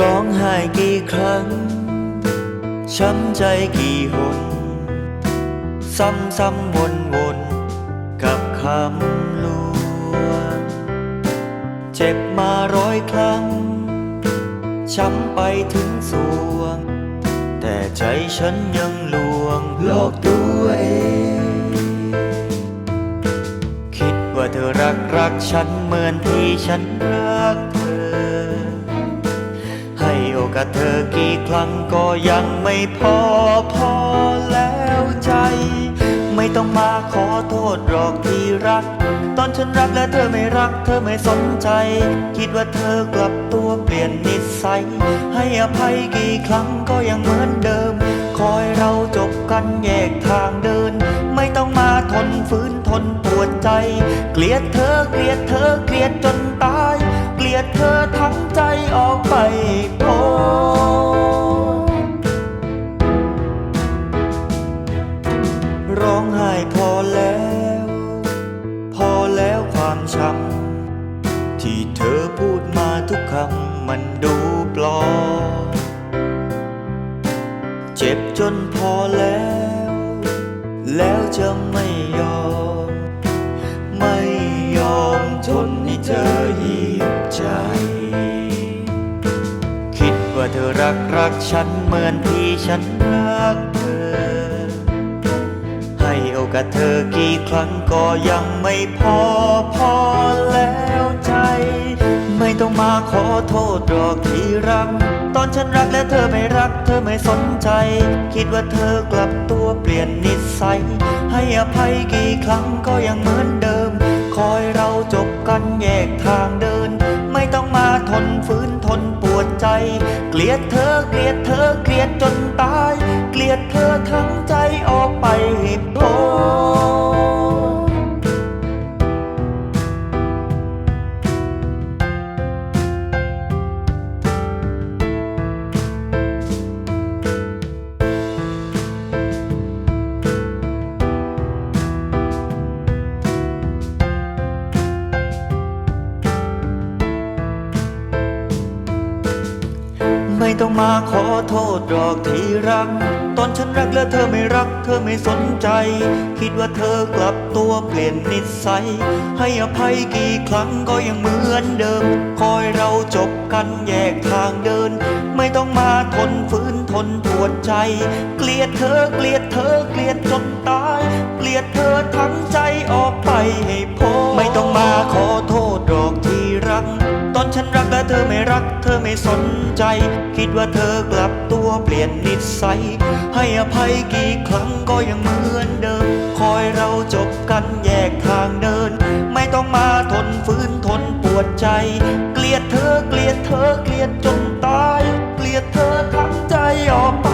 ร้องไห้กี่ครั้ง ช้ำใจกี่หน ซ้ำซ้ำวนวนกับคำลวงเจ็บมาร้อยครั้ง ช้ำไปถึงสวง แต่ใจฉันยังลวงหลอกตัวเอง คิดว่าเธอรักรักฉันเหมือนที่ฉันรักเธอ กาสเธอกี่ครั้งก็ยังไม่พอพอแล้วใจ ไม่ต้องมาขอโทษหรอกที่รัก ตอนฉันรักและเธอไม่รัก เธอไม่สนใจ คิดว่าเธอกลับตัวเปลี่ยนนิสัย ให้อภัยกี่ครั้งก็ยังเหมือนเดิม คอยเราจบกันแยกทางเดิน ไม่ต้องมาทนฝืนทนปวดใจ เกลียดเธอเกลียดเธอเกลียดจน ร้องไห้พอแล้ว พอแล้วความช้ำที่เธอพูดมาทุกคำมันดูปลอมเจ็บจนพอแล้ว แล้วจะไม่ยอม ไม่ยอมทนให้เธอยีบใจ คิดว่าเธอรักรักฉันเหมือนที่ฉันรัก กาสเธอกี่ครั้งก็ยังไม่พอพอแล้วใจ ไม่ต้องมาขอโทษหรอกที่รัก ตอนฉันรักและเธอไม่รัก เธอไม่สนใจ คิดว่าเธอกลับตัวเปลี่ยนนิสัย ให้อภัยกี่ครั้งก็ยังเหมือนเดิม คอยเราจบกันแยกทางเดิน ไม่ต้องมาทนฝืนทนปวดใจ เกลียดเธอเกลียดเธอเกลียดจนตาย เกลียดเธอทั้ง ไม่ต้องมาขอโทษหรอกที่รัก ตอนฉันรักแล้วเธอไม่รัก เธอไม่สนใจ คิดว่าเธอกลับตัวเปลี่ยนนิสัย ให้อภัยกี่ครั้งก็ยังเหมือนเดิม คอยเราจบกันแยกทางเดิน ไม่ต้องมาทนฝืนทนปวดใจ เกลียดเธอเกลียดเธอเกลียดจนตาย เกลียดเธอทั้งใจออกไปให้พ้นไม่ต้องมาขอโทษหรอกที่รัก ตอนฉันรักและเธอไม่รัก เธอไม่สนใจ คิดว่าเธอกลับตัวเปลี่ยนนิสัย ให้อภัยกี่ครั้งก็ยังเหมือนเดิม คอยเราจบกันแยกทางเดิน ไม่ต้องมาทนฝืนทนปวดใจ เกลียดเธอเกลียดเธอเกลียดจนตาย เกลียดเธอทั้งใจออกไป